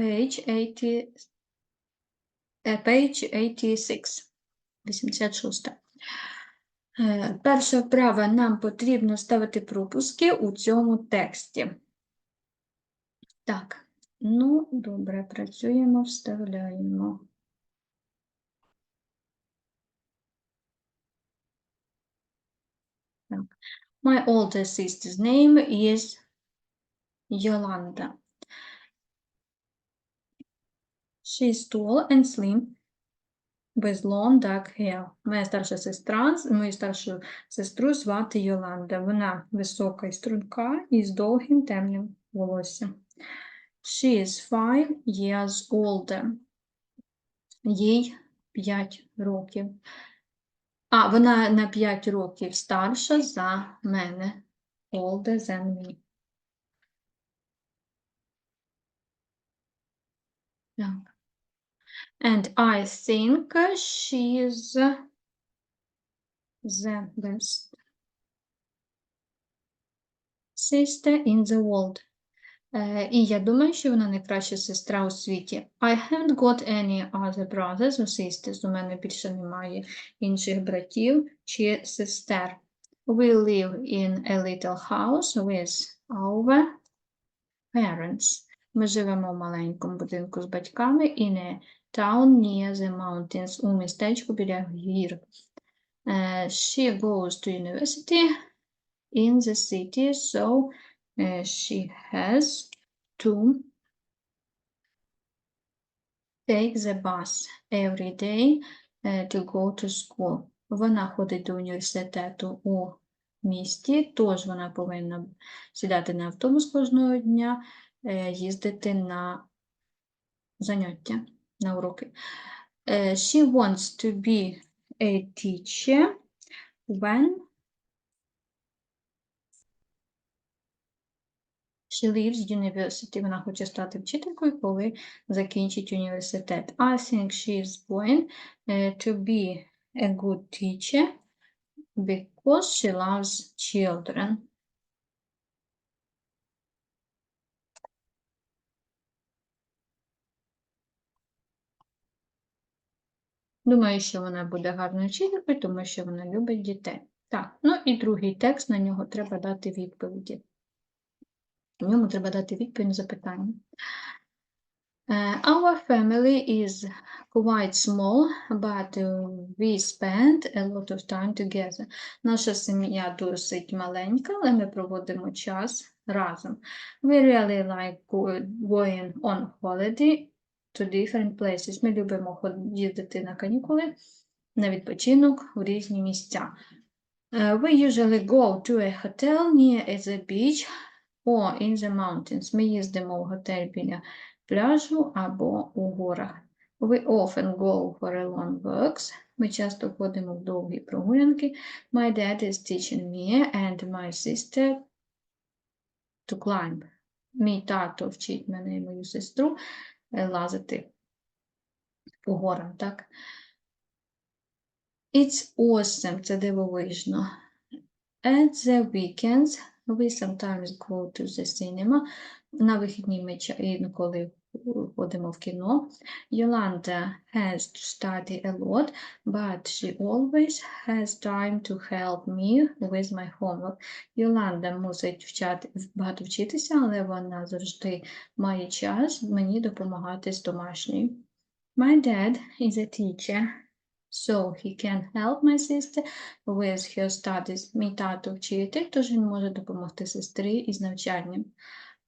page 80, е, page 86, 86. Е, Перша вправа нам потрібно ставити пропуски у цьому тексті. Так, ну, добре, працюємо, вставляємо. Так. My older sister's name is Yolanda. She's tall and slim with long dark hair. Моя старша сестра, мою старшу сестру звати Йоланда. Вона висока і струнка і з довгим темним волоссям. She is five years older. Їй 5 років. А, вона на 5 років старша за мене. Older than me. Так. And I think she's the best sister in the world. Е, і я думаю, що вона найкраща сестра у світі. I haven't got any other brothers or sisters. У мене більше немає інших братів чи сестер. We live in a little house with our parents. Ми живемо в маленькому будинку з батьками in a town near the mountains. У містечку біля гір. Е, She goes to university in the city, so uh, she has to take the bus every day uh, to go to school. Вона ходить до університету у місті, тож вона повинна сідати на автобус кожного дня, їздити на заняття, на уроки. Е, She wants to be a teacher when She leaves university. Вона хоче стати вчителькою, коли закінчить університет. I think she is going eh, to be a good teacher because she loves children. Думаю, що вона буде гарною вчителькою, тому що вона любить дітей. Так, ну і другий текст, на нього треба дати відповіді. В ньому треба дати відповідь на запитання. Uh, our family is quite small, but we spend a lot of time together. Наша сім'я досить маленька, але ми проводимо час разом. We really like go- going on holiday to different places. Ми любимо їздити на канікули, на відпочинок у різні місця. Uh, we usually go to a hotel near the beach or in the mountains. Ми їздимо в готель біля пляжу або у горах. We often go for a long walks. Ми часто ходимо в довгі прогулянки. My dad is teaching me and my sister to climb. Мій тато вчить мене і мою сестру е, лазити по горам, так? It's awesome, це дивовижно. At the weekends we sometimes go to the cinema. На вихідні ми ча- інколи ходимо в кіно. Yolanda has to study a lot, but she always has time to help me with my homework. Йоланда мусить вчати, багато вчитися, але вона завжди має час мені допомагати з домашньою. My dad is a teacher, so he can help my sister with her studies. Мій тато вчитель, тож він може допомогти сестрі із навчанням.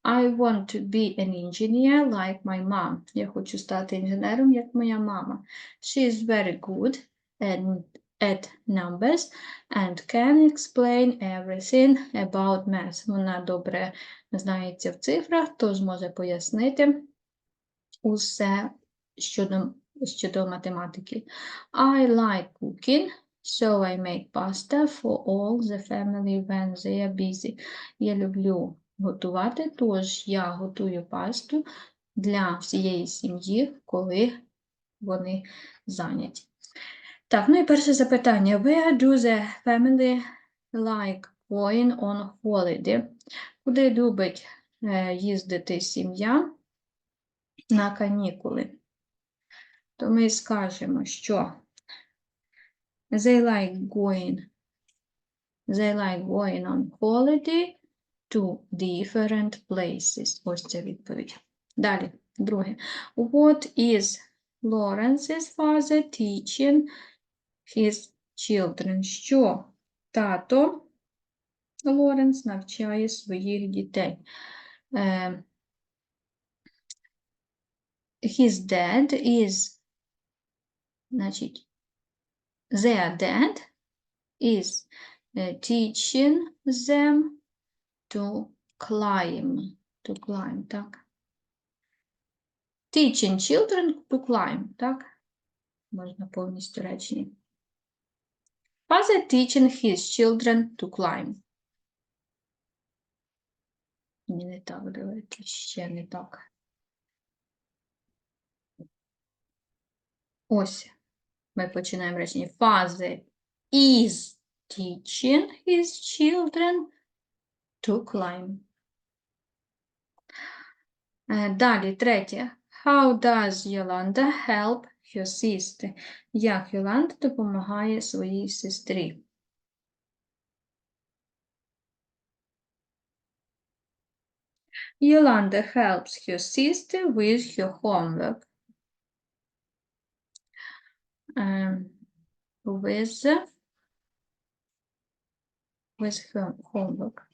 I want to be an engineer like my mom. Я хочу стати інженером, як моя мама. She is very good and at numbers and can explain everything about math. Вона добре знається в цифрах, тож може пояснити усе щодо, щодо математики. I like cooking, so I make pasta for all the family when they are busy. Я люблю готувати, тож я готую пасту для всієї сім'ї, коли вони зайняті. Так, ну і перше запитання. Where do the family like going on holiday? Куди любить е, їздити сім'я на канікули, то ми скажемо, що they like going, they like going on holiday to different places. Ось це відповідь. Далі, друге. What is Lawrence's father teaching his children? Що тато Лоренс навчає своїх дітей? Е, His dad is, значить, their dad is е, teaching them to climb. To climb, так? Teaching children to climb, так? Можна повністю речення. Father teaching his children to climb. Ні, не так, давайте ще не так. Ось ми починаємо речення. Father is teaching his children to climb. Е, Далі, третє. How does Yolanda help her sister? Як Йоланда допомагає своїй сестрі? Yolanda helps her sister with her homework. Um, with, with her homework.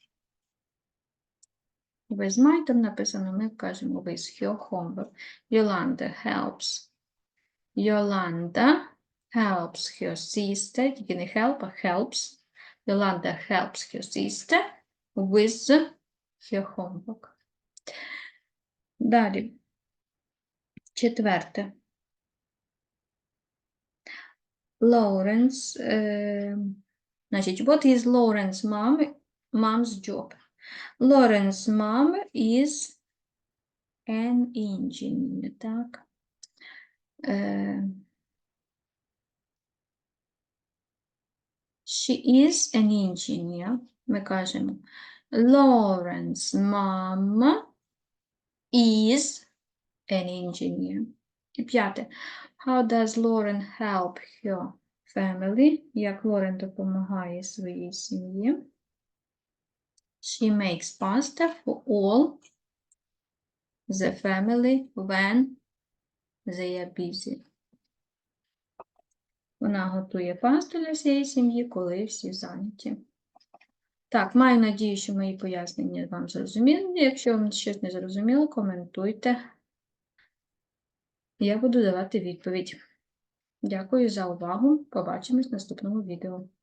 With my там написано, ми кажемо with her homework. Yolanda helps. Yolanda helps her sister. Тільки не help, а helps. Yolanda helps her sister with her homework. Далі. Четверте. Lawrence, е, значить, what is Lawrence mom, mom's job? Lawrence mom is an engineer, так? Е, she is an engineer. Ми кажемо Lawrence mom is an engineer. І п'яте. How does Lauren help her family? Як Лорен допомагає своїй сім'ї? She makes pasta for all the family when they are busy. Вона готує пасту для всієї сім'ї, коли всі зайняті. Так, маю надію, що мої пояснення вам зрозуміли. Якщо вам щось не зрозуміло, коментуйте. Я буду давати відповідь. Дякую за увагу. Побачимось в наступному відео.